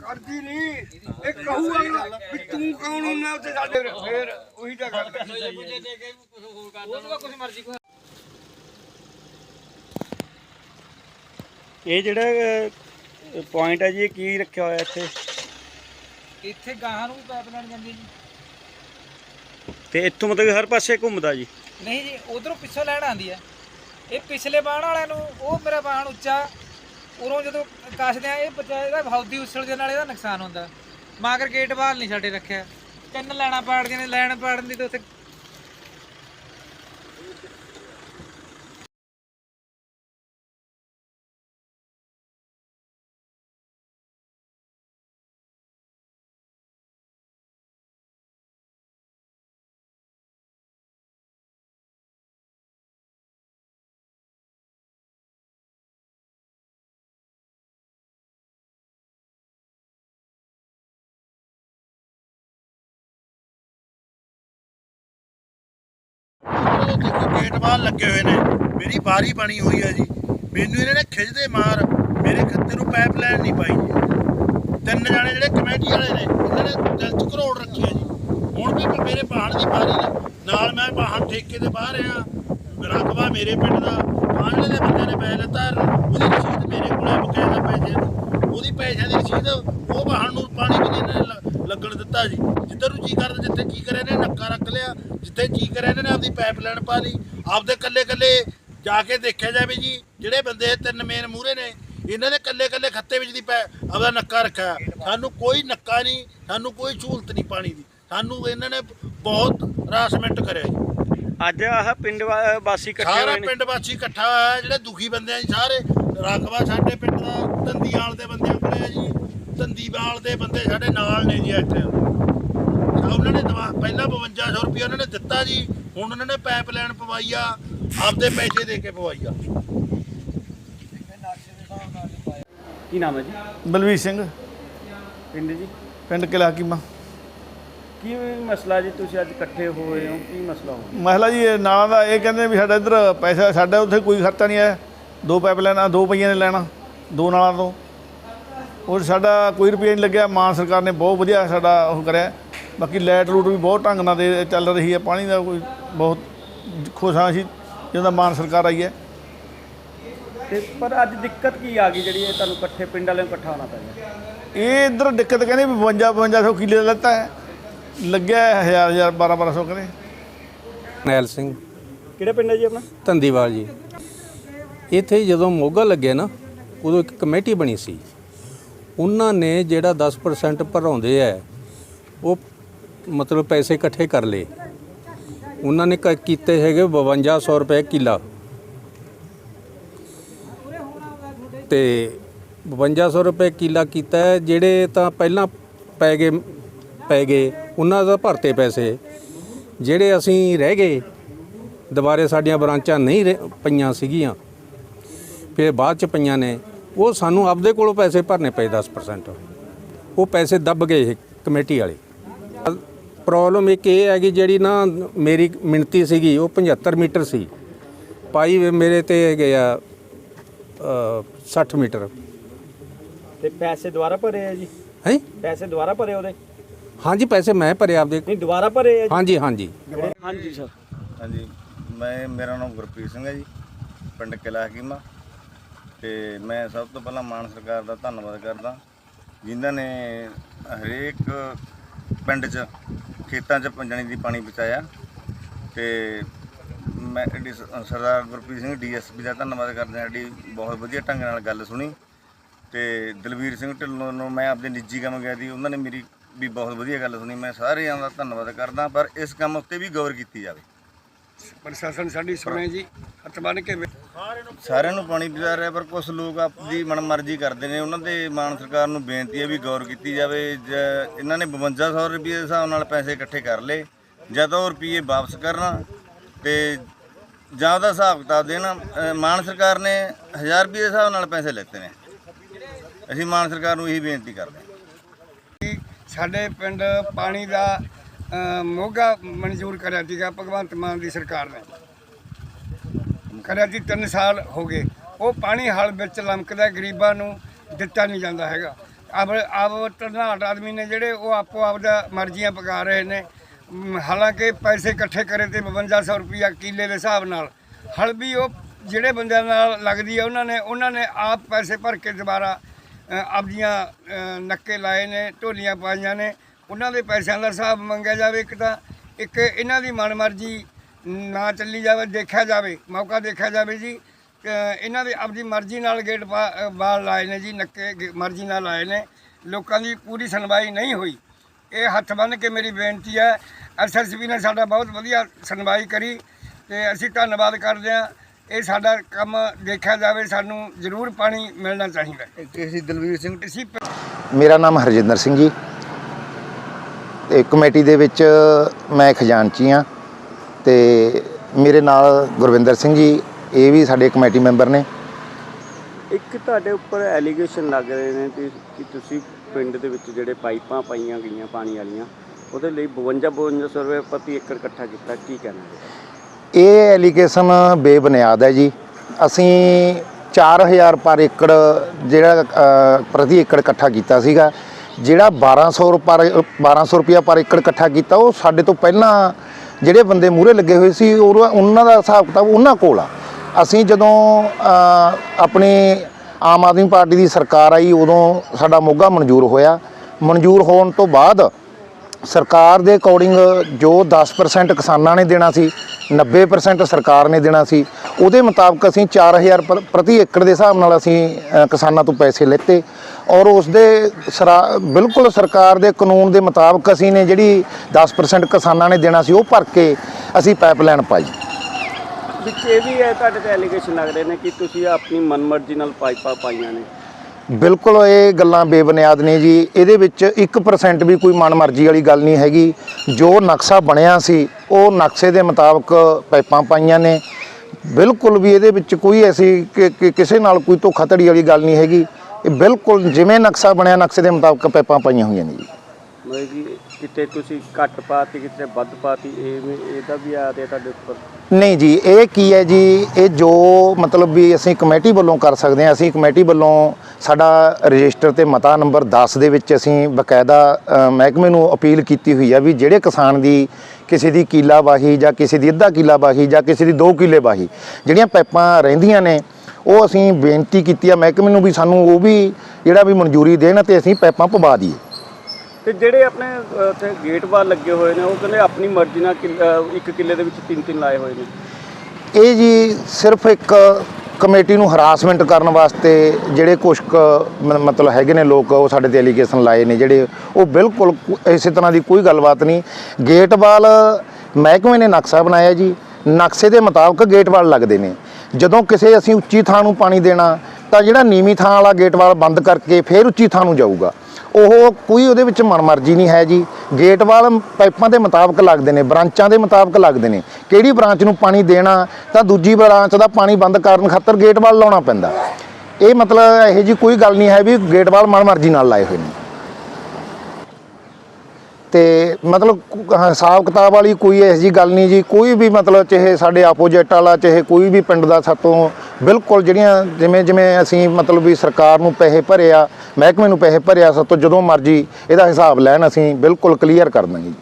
ਕਰਦੀ ਨਹੀਂ। ਇਹ ਕਹੂ ਅਗਲਾ ਵੀ ਤੂੰ ਕੌਣ ਹੁੰਦਾ ਉੱਤੇ ਸਾਡੇ ਫੇਰ ਉਹੀ ਤਾਂ ਗੱਲ ਇਹ ਜਿਹੜਾ ਪੁਆਇੰਟ ਹੈ ਜੀ ਇਹ ਕੀ ਰੱਖਿਆ ਹੋਇਆ ਇੱਥੇ? ਇੱਥੇ ਗਾਹਾਂ ਨੂੰ ਵੀ ਪਾਈਪਲਾਈਨ ਜਾਂਦੀ ਜੀ। ਤੇ ਇੱਥੋਂ ਮਤਲਬ ਹਰ ਪਾਸੇ ਘੁੰਮਦਾ ਜੀ? ਨਹੀਂ ਜੀ ਉਧਰੋਂ ਪਿੱਛੋਂ ਲੈਣ ਆਂਦੀ ਹੈ। ਇਹ ਪਿਛਲੇ ਬਾਣ ਵਾਲਿਆਂ ਨੂੰ ਉਹ ਮੇਰਾ ਬਾਣ ਉੱਚਾ ਉਰੋਂ ਜਦੋਂ ਕੱਸਦੇ ਆ, ਇਹ ਬੱਚਾ ਇਹਦਾ ਹੌਦੀ ਉਛਲ ਦੇ ਨਾਲ ਇਹਦਾ ਨੁਕਸਾਨ ਹੁੰਦਾ। ਮਾਗਰ ਗੇਟ ਬਾਹਰ ਨਹੀਂ ਸਾਡੇ ਰੱਖਿਆ। ਤਿੰਨ ਲੈਣਾ ਪਾੜਦੀਆਂ ਨੇ, ਲੈਣ ਪਾੜਨ ਦੀ ਤਾਂ ਉੱਥੇ ਗੇਟ ਬਾਹਰ ਲੱਗੇ ਹੋਏ ਨੇ। ਮੇਰੀ ਬਾਰੀ ਬਣੀ ਹੋਈ ਹੈ ਜੀ। ਮੈਨੂੰ ਇਹਨਾਂ ਨੇ ਖਿੱਚਦੇ ਮਾਰ। ਮੇਰੇ ਖੱਤੇ ਨੂੰ ਪਾਈਪ ਨਹੀਂ ਪਾਈ ਜੀ। ਤਿੰਨ ਜਾਣੇ ਜਿਹੜੇ ਕਮੇਟੀ ਵਾਲੇ ਨੇ, ਇਹਨਾਂ ਨੇ ਦਿਲ 'ਚ ਕਰੋੜ ਰੱਖਿਆ ਜੀ। ਹੁਣ ਵੀ ਮੇਰੇ ਬਾਹਣ ਦੀ ਬਾਰੀ ਨੇ ਨਾਲ ਮੈਂ ਬਾਹਣ ਠੇਕੇ ਦੇ ਬਾਹਰ ਆ ਰਕਬਾ ਮੇਰੇ ਪਿੰਡ ਦਾ। ਬਾਹਣਲੇ ਦੇ ਬੰਦੇ ਨੇ ਪੈ ਲੈਤਾ ਉਹਦੀ ਰਸੀਦ ਮੇਰੇ ਕੋਲੇ ਬਕਾਇਦਾ ਪੈਸੇ ਉਹਦੀ ਪੈਸਿਆਂ ਦੀ ਰਸੀਦ, ਉਹ ਬਾਹਣ ਨੂੰ ਪਾਣੀ ਵੀ ਨਹੀਂ ਲੱਗਣ ਦਿੱਤਾ ਜੀ। ਜਿੱਧਰ ਨੂੰ ਜੀ ਕਰਦਾ ਜਿੱਥੇ ਜੀ ਕਰਿਆ ਇਹਨੇ ਨੱਕਾ ਰੱਖ ਲਿਆ। ਜਿੱਥੇ ਜੀ ਕਰਿਆ ਇਹਨੇ ਆਪਦੀ ਪਾਈਪ ਲਾਈਨ ਪਾ ਲਈ। ਆਪਦੇ ਕੱਲੇ ਕੱਲੇ ਜਾ ਕੇ ਦੇਖਿਆ ਜਾਵੇ ਜੀ ਜਿਹੜੇ ਬੰਦੇ ਤਿੰਨ ਮੇਨ ਮੂਹਰੇ ਨੇ ਇਹਨਾਂ ਦੇ ਕੱਲੇ ਕੱਲੇ ਖੱਤੇ ਵਿੱਚ ਦੀ ਪੈ ਆਪਦਾ ਨੱਕਾ ਰੱਖਿਆ। ਸਾਨੂੰ ਕੋਈ ਨੱਕਾ ਨਹੀਂ ਸਾਨੂੰ ਕੋਈ ਸਹੂਲਤ ਨਹੀਂ ਪਾਣੀ ਦੀ। ਸਾਨੂੰ ਇਹਨਾਂ ਨੇ ਬਹੁਤ ਹਰਾਸਮੈਂਟ ਕਰਿਆ ਜੀ। ਅੱਜ ਆਹ ਪਿੰਡ ਵਾ- ਵਾਸੀ ਇਕੱਠੇ ਸਾਰਾ ਹੋਏ ਨੇ। ਪਿੰਡ ਵਾਸੀ ਇਕੱਠਾ ਹੋਇਆ ਹੈ, ਜਿਹੜੇ ਦੁਖੀ ਬੰਦੇ ਆ ਜੀ ਸਾਰੇ ਰਕਬਾ ਸਾਡੇ ਪਿੰਡ ਦਾ ਦੰਦੀਵਾਲ ਦੇ ਕੋਲੇ ਆ ਜੀ। ਦੰਦੀਵਾਲ ਦੇ ਬੰਦੇ ਸਾਡੇ ਨਾਲ ਨੇ ਜੀ ਇੱਥੇ। ਉਹਨਾਂ ਨੇ ਪਹਿਲਾਂ 5200 ਰੁਪਏ ਉਹਨਾਂ ਨੇ ਦਿੱਤਾ ਜੀ ਹੁਣ ਉਹਨਾਂ ਨੇ ਪਾਈਪ ਲਾਈਨ ਪਵਾਈ ਆ ਆਪਦੇ ਪੈਸੇ ਦੇ ਕੇ ਪਵਾਈ ਆ। ਕੀ ਨਾਮ ਹੈ ਜੀ? ਬਲਵੀਰ ਸਿੰਘ। ਪਿੰਡ ਜੀ? ਪਿੰਡ ਕਿਲਾ ਕੀਮਾ। ਕੀ ਮਸਲਾ ਜੀ ਤੁਸੀਂ ਅੱਜ ਇਕੱਠੇ ਹੋਏ ਹੋ? ਕੀ ਮਸਲਾ ਹੋ ਮਹਿਲਾ ਜੀ ਇਹ ਨਾਲਾਂ ਦਾ ਇਹ ਕਹਿੰਦੇ ਵੀ ਸਾਡਾ ਇੱਧਰ ਪੈਸਾ ਸਾਡਾ ਉੱਥੇ ਕੋਈ ਖਰਚਾ ਨਹੀਂ ਆਇਆ। ਦੋ ਪਾਈਪ ਲੈਣਾ ਦੋ ਪਈਆਂ ਨੇ ਲੈਣਾ ਦੋ ਨਾਲਾਂ ਤੋਂ। ਉਹ ਸਾਡਾ ਕੋਈ ਰੁਪਈਆ ਨਹੀਂ ਲੱਗਿਆ ਮਾਨ ਸਰਕਾਰ ਨੇ ਬਹੁਤ ਵਧੀਆ ਸਾਡਾ ਉਹ ਕਰਿਆ। ਬਾਕੀ ਲਾਈਟ ਰੂਟ ਵੀ ਬਹੁਤ ਢੰਗ ਨਾਲ ਦੇ ਚੱਲ ਰਹੀ ਹੈ ਪਾਣੀ ਦਾ ਕੋਈ ਬਹੁਤ ਖੁਸ਼ ਹਾਂ ਅਸੀਂ ਜਦੋਂ ਮਾਨ ਸਰਕਾਰ ਆਈ ਹੈ। ਤੇ ਪਰ ਅੱਜ ਦਿੱਕਤ ਕੀ ਆ ਗਈ ਜਿਹੜੀ ਇਹ ਤੁਹਾਨੂੰ ਇਕੱਠੇ ਪਿੰਡ ਵਾਲਿਆਂ ਨੂੰ ਇਕੱਠਾ ਹੋਣਾ ਪੈ ਗਿਆ ਇਹ ਇੱਧਰ ਦਿੱਕਤ ਕਹਿੰਦੇ ਵੀ 52 5200 ਕਿੱਲੇ ਦਾ ਲੱਤਾ ਹੈ। ਲੱਗਿਆ ਹੈ ਹਜ਼ਾਰ ਹਜ਼ਾਰ 12 1200 ਕਹਿੰਦੇ। ਨੈਲ ਸਿੰਘ। ਕਿਹੜਾ ਪਿੰਡ ਹੈ ਜੀ ਆਪਣਾ? ਧੰਦੀਵਾਲ ਜੀ। ਇੱਥੇ ਜਦੋਂ ਮੋਗਾ ਲੱਗਿਆ ਨਾ ਉਦੋਂ ਇੱਕ ਕਮੇਟੀ ਬਣੀ ਸੀ। ਉਹਨਾਂ ਨੇ ਜਿਹੜਾ 10% ਭਰਾਉਂਦੇ ਆ, ਉਹ ਮਤਲਬ ਪੈਸੇ ਇਕੱਠੇ ਕਰ ਲਏ। ਉਹਨਾਂ ਨੇ ਕ- ਕੀਤੇ ਹੈਗੇ 5200 ਰੁਪਏ ਕਿੱਲਾ। ਤੇ 5200 ਰੁਪਏ ਕਿੱਲਾ ਕੀਤਾ ਜਿਹੜੇ ਤਾਂ ਪਹਿਲਾਂ ਪੈ ਗਏ ਪੈ ਗਏ, ਉਹਨਾਂ ਦਾ ਭਰਤੇ ਪੈਸੇ। ਜਿਹੜੇ ਅਸੀਂ ਰਹਿ ਗਏ, ਦੁਬਾਰੇ ਸਾਡੀਆਂ ਬ੍ਰਾਂਚਾਂ ਨਹੀਂ ਰਹਿ- ਪਈਆਂ ਸੀਗੀਆਂ। ਫਿਰ ਬਾਅਦ ਚ ਪਈਆਂ ਨੇ। ਉਹ ਸਾਨੂੰ ਆਪਦੇ ਕੋਲੋਂ ਪੈਸੇ ਭਰਨੇ ਪਏ 10% ਉਹ ਪੈਸੇ ਦੱਬ ਗਏ ਇਹ ਕਮੇਟੀ ਵਾਲੇ। ਪ੍ਰੋਬਲਮ ਇੱਕ ਇਹ ਹੈ ਕਿ ਜਿਹੜੀ ਨਾ ਮੇਰੀ ਮਿਣਤੀ ਸੀਗੀ ਉਹ 75 ਮੀਟਰ ਸੀ। ਪਾਈ ਮੇਰੇ ਤੇ ਗਿਆ 60 ਮੀਟਰ। ਤੇ ਪੈਸੇ ਦੁਬਾਰਾ ਭਰੇ ਆ ਜੀ? ਹੈ? ਪੈਸੇ ਦੁਬਾਰਾ ਭਰੇ ਉਹਦੇ? ਹਾਂਜੀ ਪੈਸੇ ਮੈਂ ਭਰੇ ਆਪਦੇ। ਨਹੀਂ ਦੁਬਾਰਾ ਭਰੇ ਆ ਜੀ? ਹਾਂਜੀ ਹਾਂਜੀ। ਹਾਂਜੀ ਸਰ। ਹਾਂਜੀ ਮੈਂ ਮੇਰਾ ਨਾਮ ਗੁਰਪ੍ਰੀਤ ਸਿੰਘ ਹੈ ਜੀ ਪਿੰਡ ਕਿਲਾ ਹਕੀਮਾ। ਤੇ ਮੈਂ ਸਭ ਤੋਂ ਪਹਿਲਾਂ ਮਾਨ ਸਰਕਾਰ ਦਾ ਧੰਨਵਾਦ ਕਰਦਾ। ਜਿਨ੍ਹਾਂ ਨੇ ਹਰੇਕ ਪਿੰਡ 'ਚ, ਖੇਤਾਂ 'ਚ ਪੰਜਣੀ ਦੀ ਪਾਣੀ ਪਹੁੰਚਾਇਆ ਤੇ ਮੈਂ ਸਰਦਾਰ ਗੁਰਪ੍ਰੀਤ ਸਿੰਘ ਡੀਐਸਪੀ ਦਾ ਧੰਨਵਾਦ ਕਰਦਾ। ਸਾਡੀ ਬਹੁਤ ਵਧੀਆ ਢੰਗ ਨਾਲ ਗੱਲ ਸੁਣੀ। ਤੇ ਦਲਵੀਰ ਸਿੰਘ ਢਿੱਲੋਂ ਨੂੰ ਮੈਂ ਆਪਦੇ ਨਿੱਜੀ ਕੰਮ ਗਿਆ ਸੀ। ਉਹਨਾਂ ਨੇ ਮੇਰੀ ਵੀ ਬਹੁਤ ਵਧੀਆ ਗੱਲ ਸੁਣੀ। ਮੈਂ ਸਾਰਿਆਂ ਦਾ ਧੰਨਵਾਦ ਕਰਦਾ। ਪਰ ਇਸ ਕੰਮ ਉੱਤੇ ਵੀ ਗੌਰ ਕੀਤੀ ਜਾਵੇ। ਪ੍ਰਸ਼ਾਸਨ ਸਾਡੀ ਸੁਣੇ ਜੀ। ਹੱਥ ਬੰਨ ਕੇ ਸਾਰਿਆਂ ਨੂੰ ਪਾਣੀ ਪਿਲਾ ਰਿਹਾ ਪਰ ਕੁਝ ਲੋਕ ਆਪਦੀ ਮਨਮਰਜ਼ੀ ਕਰਦੇ ਨੇ। ਉਹਨਾਂ ਦੇ ਮਾਨ ਸਰਕਾਰ ਨੂੰ ਬੇਨਤੀ ਹੈ ਵੀ ਗੌਰ ਕੀਤੀ ਜਾਵੇ। ਇਹਨਾਂ ਨੇ 5200 ਰੁਪਏ ਦੇ ਹਿਸਾਬ ਨਾਲ ਪੈਸੇ ਇਕੱਠੇ ਕਰ ਲਏ। ਜਾਂ ਤਾਂ ਉਹ ਰੁਪਏ ਵਾਪਸ ਕਰਨ ਤੇ ਜਾਂ ਉਹਦਾ ਹਿਸਾਬ ਕਿਤਾਬ ਦੇਣ। ਮਾਨ ਸਰਕਾਰ ਨੇ 1000 ਰੁਪਏ ਦੇ ਹਿਸਾਬ ਨਾਲ ਪੈਸੇ ਲੈਤੇ ਨੇ। ਅਸੀਂ ਮਾਨ ਸਰਕਾਰ ਨੂੰ ਇਹੀ ਬੇਨਤੀ ਕਰਦੇ ਹਾਂ। ਸਾਡੇ ਪਿੰਡ ਪਾਣੀ ਦਾ ਮੋਗਾ ਮਨਜ਼ੂਰ ਕਰਿਆ ਸੀਗਾ ਭਗਵੰਤ ਮਾਨ ਦੀ ਸਰਕਾਰ ਨੇ। ਕਰਿਆ ਸੀ 3 ਸਾਲ ਹੋ ਗਏ। ਉਹ ਪਾਣੀ ਹਲ ਵਿੱਚ ਲਮਕਦਾ ਗਰੀਬਾਂ ਨੂੰ ਦਿੱਤਾ ਨਹੀਂ ਜਾਂਦਾ ਹੈਗਾ। ਆਪ ਆਪ ਟਰਨਾਟ ਆਦਮੀ ਨੇ ਜਿਹੜੇ ਉਹ ਆਪੋ ਆਪ ਦਾ ਮਰਜ਼ੀਆਂ ਪਕਾ ਰਹੇ ਨੇ। ਹਾਲਾਂਕਿ ਪੈਸੇ ਇਕੱਠੇ ਕਰੇ ਤੇ 5200 ਰੁਪਿਆ ਕਿੱਲੇ ਦੇ ਹਿਸਾਬ ਨਾਲ। ਹਲ ਵੀ ਉਹ ਜਿਹੜੇ ਬੰਦਿਆਂ ਨਾਲ ਲੱਗਦੀ ਹੈ ਉਹਨਾਂ ਨੇ ਉਹਨਾਂ ਨੇ ਆਪ ਪੈਸੇ ਭਰ ਕੇ ਦੁਬਾਰਾ ਆਪਦੀਆਂ ਨੱਕੇ ਲਾਏ ਨੇ, ਢੋਲੀਆਂ ਪਾਈਆਂ ਨੇ। ਉਹਨਾਂ ਦੇ ਪੈਸਿਆਂ ਦਾ ਹਿਸਾਬ ਮੰਗਿਆ ਜਾਵੇ ਇੱਕ ਤਾਂ। ਇੱਕ ਇਹਨਾਂ ਦੀ ਮਨਮਰਜ਼ੀ ਨਾ ਚੱਲੀ ਜਾਵੇ ਦੇਖਿਆ ਜਾਵੇ ਮੌਕਾ ਦੇਖਿਆ ਜਾਵੇ ਜੀ। ਇਹਨਾਂ ਦੇ ਆਪਦੀ ਮਰਜ਼ੀ ਨਾਲ ਗੇਟ ਬਾਲ ਲਾਏ ਨੇ ਜੀ ਨੱਕੇ ਗੇ- ਮਰਜ਼ੀ ਨਾਲ ਲਾਏ ਨੇ। ਲੋਕਾਂ ਦੀ ਪੂਰੀ ਸੁਣਵਾਈ ਨਹੀਂ ਹੋਈ। ਇਹ ਹੱਥ ਬੰਨ੍ਹ ਕੇ ਮੇਰੀ ਬੇਨਤੀ ਹੈ ਐਸਐਸਪੀ ਨੇ ਸਾਡਾ ਬਹੁਤ ਵਧੀਆ ਸੁਣਵਾਈ ਕਰੀ ਤੇ ਅਸੀਂ ਧੰਨਵਾਦ ਕਰਦੇ ਹਾਂ। ਇਹ ਸਾਡਾ ਕੰਮ ਦੇਖਿਆ ਜਾਵੇ ਸਾਨੂੰ ਜ਼ਰੂਰ ਪਾਣੀ ਮਿਲਣਾ ਚਾਹੀਦਾ ਅਸੀਂ ਦਲਵੀਰ ਸਿੰਘ ਅਸੀਂ ਮੇਰਾ ਨਾਮ ਹਰਜਿੰਦਰ ਸਿੰਘ ਜੀ। ਤੇ ਕਮੇਟੀ ਦੇ ਵਿੱਚ ਮੈਂ ਖਜ਼ਾਨਚੀ ਹਾਂ। ਤੇ ਮੇਰੇ ਨਾਲ ਗੁਰਵਿੰਦਰ ਸਿੰਘ ਜੀ ਇਹ ਵੀ ਸਾਡੇ ਕਮੇਟੀ ਮੈਂਬਰ ਨੇ। ਇੱਕ ਤੁਹਾਡੇ ਉੱਪਰ ਐਲੀਗੇਸ਼ਨ ਲੱਗ ਰਹੇ ਨੇ ਕਿ ਕਿ ਤੁਸੀਂ ਪਿੰਡ ਦੇ ਵਿੱਚ ਜਿਹੜੇ ਪਾਈਪਾਂ ਪਾਈਆਂ ਗਈਆਂ ਪਾਣੀ ਵਾਲੀਆਂ ਉਹਦੇ ਲਈ 52 5200 ਰੁਪਏ ਪ੍ਰਤੀ ਏਕੜ ਇਕੱਠਾ ਕੀਤਾ ਕੀ ਕਹਿਣਾ ਇਹ ਐਲੀਗੇਸ਼ਨ ਬੇਬੁਨਿਆਦ ਹੈ ਜੀ। ਅਸੀਂ 4000 ਪਰ ਏਕੜ ਜਿਹੜਾ ਪ੍ਰਤੀ ਏਕੜ ਇਕੱਠਾ ਕੀਤਾ ਸੀਗਾ। ਜਿਹੜਾ 1200 ਪਰ 1200 ਰੁਪਿਆ ਪਰ ਏਕੜ ਇਕੱਠਾ ਕੀਤਾ ਉਹ ਸਾਡੇ ਤੋਂ ਪਹਿਲਾਂ ਜਿਹੜੇ ਬੰਦੇ ਮੂਹਰੇ ਲੱਗੇ ਹੋਏ ਸੀ ਉਹ- ਉਹਨਾਂ ਦਾ ਹਿਸਾਬ ਕਿਤਾਬ ਉਹਨਾਂ ਕੋਲ ਆ। ਅਸੀਂ ਜਦੋਂ ਅ, ਆਪਣੀ ਆਮ ਆਦਮੀ ਪਾਰਟੀ ਦੀ ਸਰਕਾਰ ਆਈ ਉਦੋਂ ਸਾਡਾ ਮੋਗਾ ਮਨਜ਼ੂਰ ਹੋਇਆ। ਮਨਜ਼ੂਰ ਹੋਣ ਤੋਂ ਬਾਅਦ ਸਰਕਾਰ ਦੇ ਅਕੋਰਡਿੰਗ ਜੋ 10% ਕਿਸਾਨਾਂ ਨੇ ਦੇਣਾ ਸੀ 90% ਸਰਕਾਰ ਨੇ ਦੇਣਾ ਸੀ ਉਹਦੇ ਮੁਤਾਬਕ ਅਸੀਂ 4000 ਪਰ- ਪ੍ਰਤੀ ਏਕੜ ਦੇ ਹਿਸਾਬ ਨਾਲ ਅਸੀਂ ਕਿਸਾਨਾਂ ਤੋਂ ਪੈਸੇ ਲਿੱਤੇ। ਔਰ ਉਸ ਦੇ ਬਿਲਕੁਲ ਸਰਕਾਰ ਦੇ ਕਾਨੂੰਨ ਦੇ ਮੁਤਾਬਕ ਅਸੀਂ ਨੇ ਜਿਹੜੀ 10% ਕਿਸਾਨਾਂ ਨੇ ਦੇਣਾ ਸੀ ਉਹ ਭਰ ਕੇ ਅਸੀਂ ਪਾਈਪਲਾਈਨ ਪਾਈ। ਵਿੱਚ ਇਹ ਵੀ ਹੈ ਤੁਹਾਡੇ ਤੇ ਐਲੀਗੇਸ਼ਨ ਲੱਗ ਰਹੇ ਨੇ ਕਿ ਤੁਸੀਂ ਆਪਣੀ ਮਨਮਰਜ਼ੀ ਨਾਲ ਪਾਈਪਾਂ ਪਾਈਆਂ ਨੇ। ਬਿਲਕੁਲ ਇਹ ਗੱਲਾਂ ਬੇਬੁਨਿਆਦ ਨੇ ਜੀ। ਇਹਦੇ ਵਿੱਚ 1% ਵੀ ਕੋਈ ਮਨਮਰਜ਼ੀ ਵਾਲੀ ਗੱਲ ਨਹੀਂ ਹੈਗੀ। ਜੋ ਨਕਸ਼ਾ ਬਣਿਆ ਸੀ ਉਹ ਨਕਸ਼ੇ ਦੇ ਮੁਤਾਬਕ ਪਾਈਪਾਂ ਪਾਈਆਂ ਨੇ। ਬਿਲਕੁਲ ਵੀ ਇਹਦੇ ਵਿੱਚ ਕੋਈ ਐਸੀ ਕਿਸੇ ਨਾਲ ਕੋਈ ਧੋਖਾਧੜੀ ਵਾਲੀ ਗੱਲ ਨਹੀਂ ਹੈਗੀ। ਇਹ ਬਿਲਕੁਲ ਜਿਵੇਂ ਨਕਸ਼ਾ ਬਣਿਆ ਨਕਸ਼ੇ ਦੇ ਮੁਤਾਬਕ ਪਾਈਪਾਂ ਪਾਈਆਂ ਹੋਈਆਂ ਨੇ ਜੀ। ਮਤਲਬ ਕਿ ਕਿਤੇ ਤੁਸੀਂ ਘੱਟ ਪਾਤੀ ਕਿਤੇ ਵੱਧ ਪਾਤੀ ਇਹ ਇਹਦਾ ਵੀ ਆ ਤੇ ਤੁਹਾਡੇ ਉੱਪਰ? ਨਹੀਂ ਜੀ ਇਹ ਕੀ ਹੈ ਜੀ ਇਹ ਜੋ ਮਤਲਬ ਵੀ ਅਸੀਂ ਕਮੇਟੀ ਵੱਲੋਂ ਕਰ ਸਕਦੇ ਹਾਂ ਅਸੀਂ ਕਮੇਟੀ ਵੱਲੋਂ ਸਾਡਾ ਰਜਿਸਟਰ ਤੇ ਮਤਾ ਨੰਬਰ 10 ਦੇ ਵਿੱਚ ਅਸੀਂ ਬਕਾਇਦਾ ਮਹਿਕਮੇ ਨੂੰ ਅਪੀਲ ਕੀਤੀ ਹੋਈ ਆ ਵੀ ਜਿਹੜੇ ਕਿਸਾਨ ਦੀ ਕਿਸੇ ਦੀ ਕੀਲਾ ਵਾਹੀ ਜਾਂ ਕਿਸੇ ਦੀ ਅੱਧਾ ਕੀਲਾ ਵਾਹੀ ਜਾਂ ਕਿਸੇ ਦੀ 2 ਕਿੱਲੇ ਵਾਹੀ ਜਿਹੜੀਆਂ ਪਾਈਪਾਂ ਰਹਿੰਦੀਆਂ ਨੇ ਉਹ ਅਸੀਂ ਬੇਨਤੀ ਕੀਤੀ ਆ ਮਹਿਕਮੇ ਨੂੰ ਵੀ ਸਾਨੂੰ ਉਹ ਵੀ ਜਿਹੜਾ ਵੀ ਮਨਜ਼ੂਰੀ ਦੇਣ ਤੇ ਅਸੀਂ ਪਾਈਪਾਂ ਪਵਾ ਦਈਏ। ਤੇ ਜਿਹੜੇ ਆਪਣੇ ਉੱਥੇ ਗੇਟ ਬਾਲ ਲੱਗੇ ਹੋਏ ਨੇ ਉਹ ਕਹਿੰਦੇ ਆਪਣੀ ਮਰਜ਼ੀ ਨਾਲ ਇੱਕ ਕਿੱਲੇ ਦੇ ਵਿੱਚ ਤਿੰਨ ਤਿੰਨ ਲਾਏ ਹੋਏ ਨੇ। ਇਹ ਜੀ ਸਿਰਫ ਇੱਕ ਕਮੇਟੀ ਨੂੰ ਹਰਾਸਮੈਂਟ ਕਰਨ ਵਾਸਤੇ ਜਿਹੜੇ ਕੁਛ ਮਤਲਬ ਹੈਗੇ ਨੇ ਲੋਕ ਉਹ ਸਾਡੇ ਤੇ ਐਲੀਗੇਸ਼ਨ ਲਾਏ ਨੇ ਜਿਹੜੇ ਉਹ ਬਿਲਕੁਲ ਇਸੇ ਤਰ੍ਹਾਂ ਦੀ ਕੋਈ ਗੱਲਬਾਤ ਨਹੀਂ। ਗੇਟਵਾਲ ਮਹਿਕਮੇ ਨੇ ਨਕਸ਼ਾ ਬਣਾਇਆ ਜੀ। ਨਕਸ਼ੇ ਦੇ ਮੁਤਾਬਕ ਗੇਟਵਾਲ ਲੱਗਦੇ ਨੇ। ਜਦੋਂ ਕਿਸੇ ਅਸੀਂ ਉੱਚੀ ਥਾਂ ਨੂੰ ਪਾਣੀ ਦੇਣਾ, ਤਾਂ ਜਿਹੜਾ ਨੀਵੀਂ ਥਾਂ ਵਾਲਾ ਗੇਟਵਾਲ ਬੰਦ ਕਰਕੇ ਫਿਰ ਉੱਚੀ ਥਾਂ ਨੂੰ ਜਾਊਗਾ। ਉਹ ਕੋਈ ਉਹਦੇ ਵਿੱਚ ਮਨਮਰਜ਼ੀ ਨਹੀਂ ਹੈ ਜੀ। ਗੇਟਵਾਲ ਪਾਈਪਾਂ ਦੇ ਮੁਤਾਬਕ ਲੱਗਦੇ ਨੇ, ਬ੍ਰਾਂਚਾਂ ਦੇ ਮੁਤਾਬਕ ਲੱਗਦੇ ਨੇ। ਕਿਹੜੀ ਬ੍ਰਾਂਚ ਨੂੰ ਪਾਣੀ ਦੇਣਾ, ਤਾਂ ਦੂਜੀ ਬ੍ਰਾਂਚ ਦਾ ਪਾਣੀ ਬੰਦ ਕਰਨ ਖਾਤਰ ਗੇਟਵਾਲ ਲਾਉਣਾ ਪੈਂਦਾ। ਇਹ ਮਤਲਬ ਇਹੋ ਜੀ ਕੋਈ ਗੱਲ ਨਹੀਂ ਹੈ ਵੀ ਗੇਟਵਾਲ ਮਨਮਰਜ਼ੀ ਨਾਲ ਲਾਏ ਹੋਏ ਨੇ। ਤੇ ਮਤਲਬ ਕੁ- ਹਿਸਾਬ ਕਿਤਾਬ ਵਾਲੀ ਕੋਈ ਇਹੋ ਜੀ ਗੱਲ ਨਹੀਂ ਜੀ। ਕੋਈ ਵੀ ਮਤਲਬ ਚਾਹੇ ਸਾਡੇ ਆਪੋਜੀਟ ਵਾਲਾ, ਚਾਹੇ ਕੋਈ ਵੀ ਪਿੰਡ ਦਾ ਸਾਤੋਂ, ਬਿਲਕੁਲ ਜਿਹੜੀਆਂ ਜਿਵੇਂ ਜਿਵੇਂ ਅਸੀਂ ਮਤਲਬ ਵੀ ਸਰਕਾਰ ਨੂੰ ਪੈਸੇ ਭਰਿਆ, ਮਹਿਕਮੇ ਨੂੰ ਪੈਸੇ ਭਰਿਆ, ਸਾਤੋਂ ਜਦੋਂ ਮਰਜ਼ੀ ਇਹਦਾ ਹਿਸਾਬ ਲੈਣ ਅਸੀਂ ਬਿਲਕੁਲ ਕਲੀਅਰ ਕਰ ਦਾਂਗੇ ਜੀ।